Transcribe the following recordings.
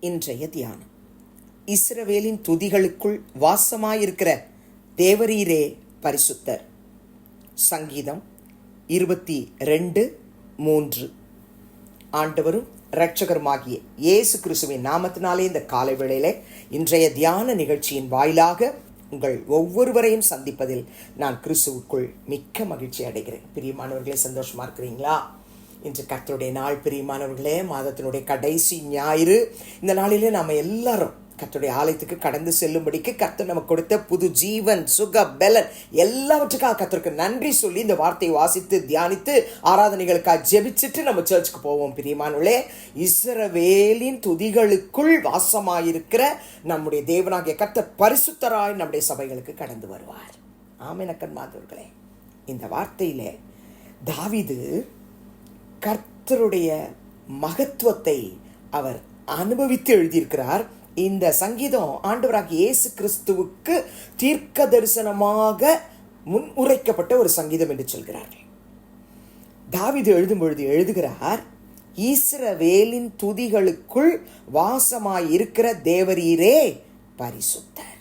இன்றைய தியானம். இஸ்ரவேலின் துதிகளுக்குள் வாசமாயிருக்கிற தேவரீரே பரிசுத்தர். சங்கீதம் இருபத்தி ரெண்டு மூன்று. ஆண்டவரும் இரட்சகருமாகிய இயேசு கிறிஸ்துவின் நாமத்தினாலே இந்த காலை வேளையிலே இன்றைய தியான நிகழ்ச்சியின் வாயிலாக உங்கள் ஒவ்வொருவரையும் சந்திப்பதில் நான் கிறிஸ்துவுக்குள் மிக்க மகிழ்ச்சி அடைகிறேன். பிரியமானவர்களே சந்தோஷமாக இருக்கிறீங்களா? இன்று கர்த்தருடைய நாள் பிரியமானவர்களே மாதத்தினுடைய கடைசி ஞாயிறு. இந்த நாளிலே நாம் எல்லாரும் கர்த்தருடைய ஆலயத்துக்கு கடந்து செல்லும்படிக்கு கர்த்தர் நமக்கு கொடுத்த புது ஜீவன் சுக பலன் எல்லாவற்றுக்காக கர்த்தருக்கு நன்றி சொல்லி இந்த வார்த்தையை வாசித்து தியானித்து ஆராதனைகளுக்காக ஜெபிச்சுட்டு நம்ம சர்ச்சுக்கு போவோம் பிரியமானுளே இஸ்ரவேலின் துதிகளுக்குள் வாசமாயிருக்கிற நம்முடைய தேவனாகிய கர்த்தர் பரிசுத்தராய் நம்முடைய சபைகளுக்கு கடந்து வருவார். ஆமெனக்கன் மாதவர்களே. இந்த வார்த்தையிலே தாவிது கர்த்தருடைய மகத்துவத்தை அவர் அனுபவித்து எழுதியிருக்கிறார். இந்த சங்கீதம் ஆண்டவராக இயேசு கிறிஸ்துவுக்கு தீர்க்க தரிசனமாக முன் உரைக்கப்பட்ட ஒரு சங்கீதம் என்று சொல்கிறார்கள். தாவிது எழுதும் பொழுது எழுதுகிறார் ஈஸ்ரவேலின் துதிகளுக்குள் வாசமாயிருக்கிற தேவரீரே பரிசுத்தர்.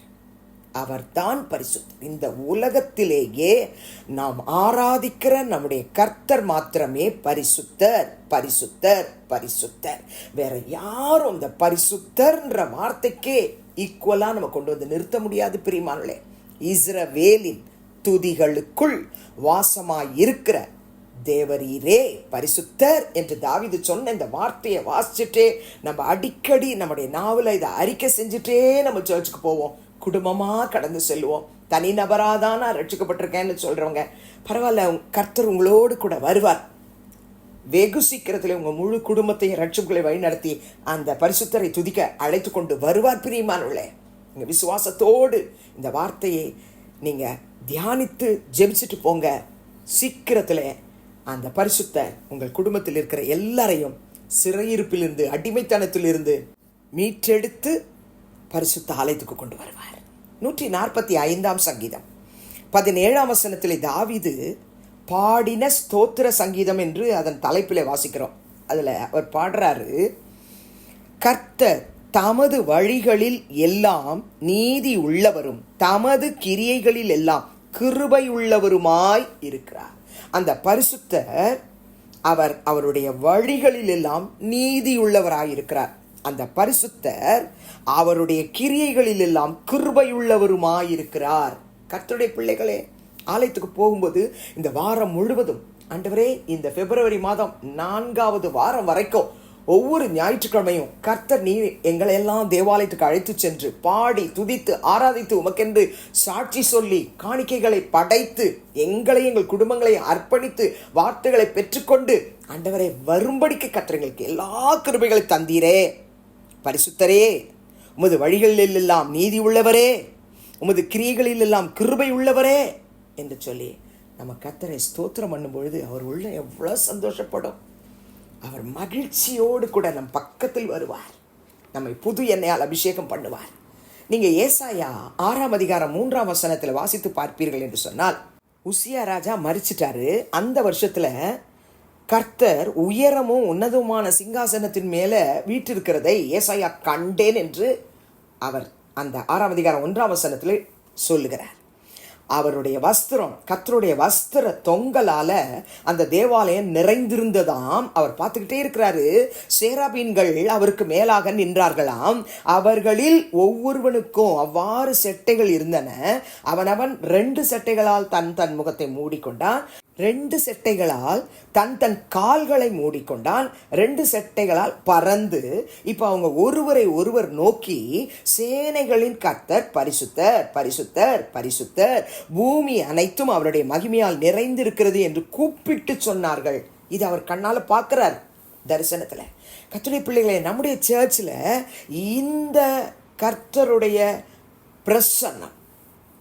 அவர்தான் பரிசுத்தர் இந்த உலகத்திலேயே நாம் ஆராதிக்கிற நம்முடைய கர்த்தர் மாத்திரமே பரிசுத்தர் பரிசுத்தர் பரிசுத்தர். வேற யாரும் இந்த பரிசுத்தர்ன்ற வார்த்தைக்கே ஈக்குவலாக நம்ம கொண்டு வந்து நிறுத்த முடியாது பிரிமானே இஸ்ரவேலின் துதிகளுக்குள் வாசமாய் இருக்கிற தேவரீரே பரிசுத்தர் என்று தாவிது சொன்ன இந்த வார்த்தையை வாசிச்சுட்டே நம்ம அடிக்கடி நம்முடைய நாவலை இதை அறிக்கை செஞ்சுட்டே நம்ம சர்ச்சுக்கு போவோம். குடும்பமாக கடந்து செல்வோம். தனிநபராக தான் நான் ரட்சிக்கப்பட்டிருக்கேன்னு சொல்கிறவங்க பரவாயில்ல கர்த்தர் உங்களோடு கூட வருவார். வெகு சீக்கிரத்தில் உங்கள் முழு குடும்பத்தையும் ரட்சிப்புகளை வழிநடத்தி அந்த பரிசுத்தரை துதிக்க அழைத்து கொண்டு வருவார் பிரியமானவர்களே. உங்கள் விசுவாசத்தோடு இந்த வார்த்தையை நீங்கள் தியானித்து ஜெபிச்சுட்டு போங்க. சீக்கிரத்தில் அந்த பரிசுத்தர் உங்கள் குடும்பத்தில் இருக்கிற எல்லாரையும் சிறையிருப்பிலிருந்து அடிமைத்தனத்திலிருந்து மீட்டெடுத்து பரிசுத்த ஆலயத்துக்கு கொண்டு வருவார். நூற்றி நாற்பத்தி ஐந்தாம் சங்கீதம். பதினேழாம் வசனத்தில் தாவிது பாடின ஸ்தோத்திர சங்கீதம் என்று அதன் தலைப்பிலே வாசிக்கிறோம். அதில் அவர் பாடுறாரு கர்த்தர் தமது வழிகளில் எல்லாம் நீதி உள்ளவரும் தமது கிரியைகளில் எல்லாம் கிருபை உள்ளவருமாய் இருக்கிறார். அந்த பரிசுத்தர் அவர் அவருடைய வழிகளில் எல்லாம் நீதி உள்ளவராயிருக்கிறார் அந்த பரிசுத்தர் அவருடைய கிரியைகளில் எல்லாம் கிருபையுள்ளவருமாயிருக்கிறார். கர்த்தருடைய பிள்ளைகளே ஆலயத்துக்கு போகும்போது இந்த வாரம் முழுவதும் ஆண்டவரே இந்த பிப்ரவரி மாதம் நான்காவது வாரம் வரைக்கும் ஒவ்வொரு ஞாயிற்றுக்கிழமையும் கர்த்தர் நீ எங்களை எல்லாம் தேவாலயத்துக்கு அழைத்து சென்று பாடி துதித்து ஆராதித்து உமக்கென்று சாட்சி சொல்லி காணிக்கைகளை படைத்து எங்களை எங்கள் குடும்பங்களை அர்ப்பணித்து வார்த்தைகளை பெற்றுக்கொண்டு ஆண்டவரை வரும்படிக்கு கத்திரங்களுக்கு எல்லா கிருபைகளை தந்தீரே. பரிசுத்தரே உமது வழிகளில் எல்லாம் நீதி உள்ளவரே உமது கிரியைகளில் எல்லாம் கிருபை உள்ளவரே என்று சொல்லி நம்ம கத்தரை ஸ்தோத்திரம் பண்ணும் பொழுது அவர் உள்ள எவ்வளோ சந்தோஷப்படும். அவர் மகிழ்ச்சியோடு கூட நம் பக்கத்தில் வருவார். நம்மை புது எண்ணெயால் அபிஷேகம் பண்ணுவார். நீங்கள் ஏசாயா ஆறாம் அதிகாரம் மூன்றாம் வசனத்தில் வாசித்து பார்ப்பீர்கள் என்று சொன்னால் உசியா ராஜா மறிச்சிட்டாரு அந்த வருஷத்தில் கர்த்தர் உயரமும் உன்னதமான சிங்காசனத்தின் மேலே வீற்றிருக்கிறதை ஏசாயா கண்டேன் என்று அவர் அந்த ஆறாம் அதிகாரம் ஒன்றாம் வசனத்தில் சொல்லுகிறார். அவருடைய வஸ்திரம் கர்த்தருடைய வஸ்திர தொங்கலால அந்த தேவாலயம் நிறைந்திருந்ததாம். அவர் பார்த்துக்கிட்டே இருக்கிறாரு. சேராபீன்கள் அவருக்கு மேலாக நின்றார்களாம். அவர்களில் ஒவ்வொருவனுக்கும் அவ்வாறு செட்டைகள் இருந்தன. அவனவன் ரெண்டு செட்டைகளால் தன் தன் முகத்தை மூடிக்கொண்டான். ரெண்டு செட்டைகளால் தன் தன் கால்களை மூடிக்கொண்டான். ரெண்டு செட்டைகளால் பறந்து இப்போ அவங்க ஒருவரை ஒருவர் நோக்கி சேனைகளின் கர்த்தர் பரிசுத்தர் பரிசுத்தர் பரிசுத்தர். பூமி அனைத்தும் அவருடைய மகிமையால் நிறைந்திருக்கிறது என்று கூப்பிட்டு சொன்னார்கள். இது அவர் கண்ணால் பார்க்குறார் தரிசனத்தில். கத்துடைய பிள்ளைகளே நம்முடைய சர்ச்சில் இந்த கர்த்தருடைய பிரசன்னம்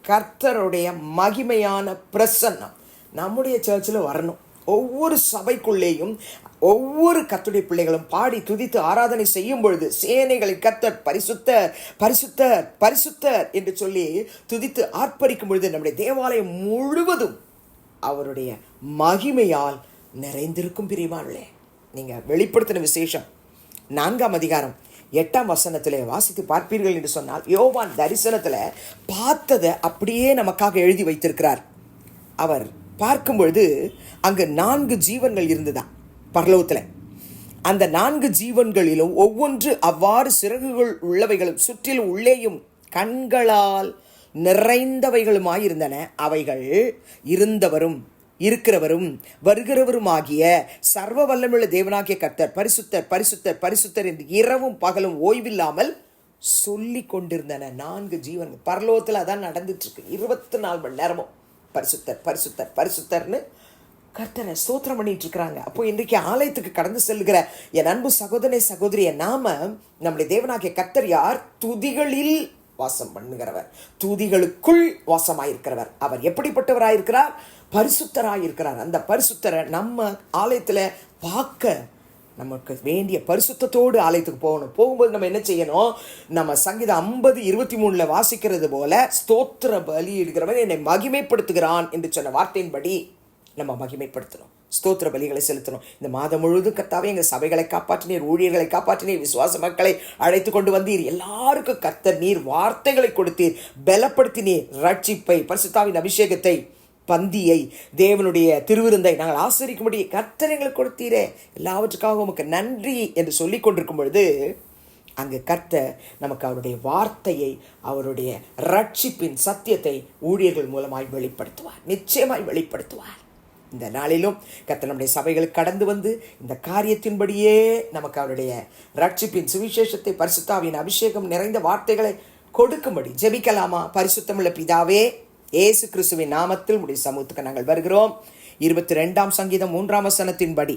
கர்த்தருடைய மகிமையான பிரசன்னம் நம்முடைய சர்ச்சில் வரணும். ஒவ்வொரு சபைக்குள்ளேயும் ஒவ்வொரு கத்துடைய பிள்ளைகளும் பாடி துதித்து ஆராதனை செய்யும் பொழுது சேனைகளை கத்தர் பரிசுத்தர் பரிசுத்தர் பரிசுத்தர் என்று சொல்லி துதித்து ஆர்ப்பரிக்கும் பொழுது நம்முடைய தேவாலயம் முழுவதும் அவருடைய மகிமையால் நிறைந்திருக்கும் பிரிவானே நீங்கள் வெளிப்படுத்தின விசேஷம் நான்காம் அதிகாரம் எட்டாம் வசனத்திலே வாசித்து பார்ப்பீர்கள் என்று சொன்னால் யோவான் தரிசனத்தில் பார்த்ததை அப்படியே நமக்காக எழுதி வைத்திருக்கிறார். அவர் பார்க்கும் பொழுது அங்கு நான்கு ஜீவன்கள் இருந்ததாம் பரலோகத்தில். அந்த நான்கு ஜீவன்களிலும் ஒவ்வொன்று அவ்வாறு சிறகுகள் உள்ளவைகளும் சுற்றிலும் உள்ளேயும் கண்களால் நிறைந்தவைகளுமாயிருந்தன. அவைகள் இருந்தவரும் இருக்கிறவரும் வருகிறவருமாகிய சர்வ வல்லமுள்ள தேவனாகிய கர்த்தர் பரிசுத்தர் பரிசுத்தர் பரிசுத்தர் என்று இரவும் பகலும் ஓய்வில்லாமல் சொல்லி கொண்டிருந்தன நான்கு ஜீவன்கள். பரலோகத்தில் அதான் நடந்துட்டு இருக்கு. இருபத்தி நாலு மணி நேரமும். பரிசுத்தர் பரிசுத்தர் பரிசுத்தர்னு கர்த்தரை ஸ்தோத்திரம் பண்ணிட்டு இருக்கிறாங்க அப்போ இன்றைக்கு ஆலயத்துக்கு கடந்து செல்கிற என் அன்பு சகோதரனை சகோதரிய நாம நம்முடைய தேவனாகிய கர்த்தர் யார்? துதிகளில் வாசம் பண்ணுகிறவர். தூதிகளுக்குள் வாசமாயிருக்கிறவர். அவர் எப்படிப்பட்டவராயிருக்கிறார்? பரிசுத்தராயிருக்கிறார். அந்த பரிசுத்தரை நம்ம ஆலயத்தில் பார்க்க நமக்கு வேண்டிய பரிசுத்தத்தோடு ஆலயத்துக்கு போகணும். போகும்போது நம்ம என்ன செய்யணும்? நம்ம சங்கீதம் ஐம்பது இருபத்தி மூணில் வாசிக்கிறது போல ஸ்தோத்திர பலி என்னை மகிமைப்படுத்துகிறான் என்று சொன்ன வார்த்தையின்படி நம்ம மகிமைப்படுத்தணும். ஸ்தோத்திர பலிகளை செலுத்தணும். இந்த மாதம் முழுவதும் கர்த்தாவே எங்கள் சபைகளை காப்பாற்றினீர் ஊழியர்களை காப்பாற்றினீர் விசுவாச மக்களை அழைத்து கொண்டு வந்தீர். எல்லாருக்கும் கர்த்தர் நீர் வார்த்தைகளை கொடுத்தீர். பலப்படுத்தினீர். ரட்சிப்பை பரிசுத்தாவின் அபிஷேகத்தை பந்தியை தேவனுடைய திருவிருந்தை நாங்கள் ஆசிரிக்கும்படி கர்த்தர் எங்களுக்கு கொடுத்தீரே. எல்லாவற்றுக்காக உமக்கு நன்றி என்று சொல்லி கொண்டிருக்கும் பொழுது அங்கு கர்த்த நமக்கு அவருடைய வார்த்தையை அவருடைய ரட்சிப்பின் சத்தியத்தை ஊழியர்கள் மூலமாய் வெளிப்படுத்துவார். நிச்சயமாய் வெளிப்படுத்துவார். இந்த நாளிலும் கத்த நம்முடைய சபைகளுக்கு கடந்து வந்து இந்த காரியத்தின்படியே நமக்கு அவருடைய ரட்சிப்பின் சுவிசேஷத்தை பரிசுத்தாவின் அபிஷேகம் நிறைந்த வார்த்தைகளை கொடுக்கும்படி ஜெபிக்கலாமா? பரிசுத்தமுள்ள பிதாவே இயேசு கிறிஸ்துவின் நாமத்தில் உடைய சமூகத்துக்கு நாங்கள் வருகிறோம். இருபத்தி ரெண்டாம் சங்கீதம் மூன்றாம் வசனத்தின்படி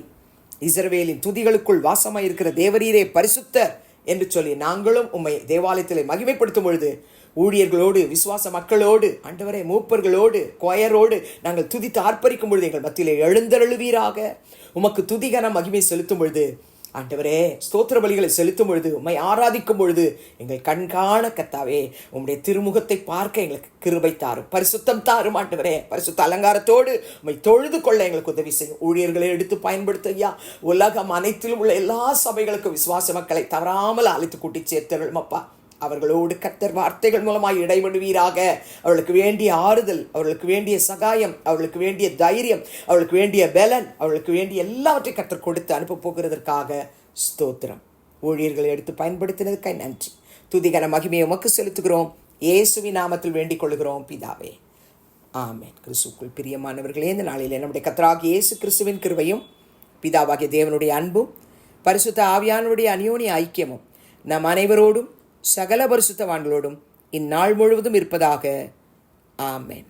இஸ்ரவேலின் துதிகளுக்குள் வாசமாக இருக்கிற தேவரீரே பரிசுத்தர் என்று சொல்லி நாங்களும் உம்மை தேவாலயத்தில் மகிமைப்படுத்தும் பொழுது ஊழியர்களோடு விசுவாச மக்களோடு ஆண்டவரே மூப்பர்களோடு கொயரோடு நாங்கள் துதித்து ஆர்ப்பரிக்கும் பொழுது எங்கள் மத்தியிலே எழுந்தருளுவீராக. உமக்கு துதிகன மகிமை செலுத்தும் பொழுது ஆண்டவரே ஸ்தோத்திர பலிகளை செலுத்தும் பொழுது உம்மை ஆராதிக்கும் பொழுது எங்கள் கண்காண கத்தாவே உம்முடைய திருமுகத்தை பார்க்க எங்களுக்கு கிருபை தாரும் பரிசுத்தம் தாரும் ஆண்டவரே. பரிசுத்த அலங்காரத்தோடு உம்மை தொழுது கொள்ள எங்களுக்கு உதவி செய்யும். ஊழியர்களை எடுத்து பயன்படுத்த ஐயா. உலகம் அனைத்திலும் உள்ள எல்லா சபைகளுக்கும் விசுவாச மக்களை தவறாமல் அழைத்து கூட்டி சேர்த்தருளும் அப்பா. அவர்களோடு கத்தர் வார்த்தைகள் மூலமாய் இடைபடுவீராக அவர்களுக்கு வேண்டிய ஆறுதல் அவர்களுக்கு வேண்டிய சகாயம் அவர்களுக்கு வேண்டிய தைரியம் அவர்களுக்கு வேண்டிய பலன் அவர்களுக்கு வேண்டிய எல்லாவற்றையும் கத்தர் கொடுத்து அனுப்ப போகிறதற்காக ஸ்தோத்திரம். ஊழியர்களை எடுத்து பயன்படுத்தினதுக்காக நன்றி. துதிகன மகிமையை உமக்கு செலுத்துகிறோம். இயேசுவின் நாமத்தில் வேண்டிக் கொள்கிறோம் பிதாவே. ஆமேன். கிறிஸ்துக்குள் பிரியமானவர்களே இந்த நாளில் நம்முடைய கத்தராக இயேசு கிறிஸ்துவின் கிருவையும் பிதாவாகிய தேவனுடைய அன்பும் பரிசுத்த ஆவியானுடைய அநியோனி ஐக்கியமும் நம் அனைவரோடும் சகல பரிசுத்தவான்களோடும் இந்நாள் முழுவதும் இருப்பதாக. ஆமேன்.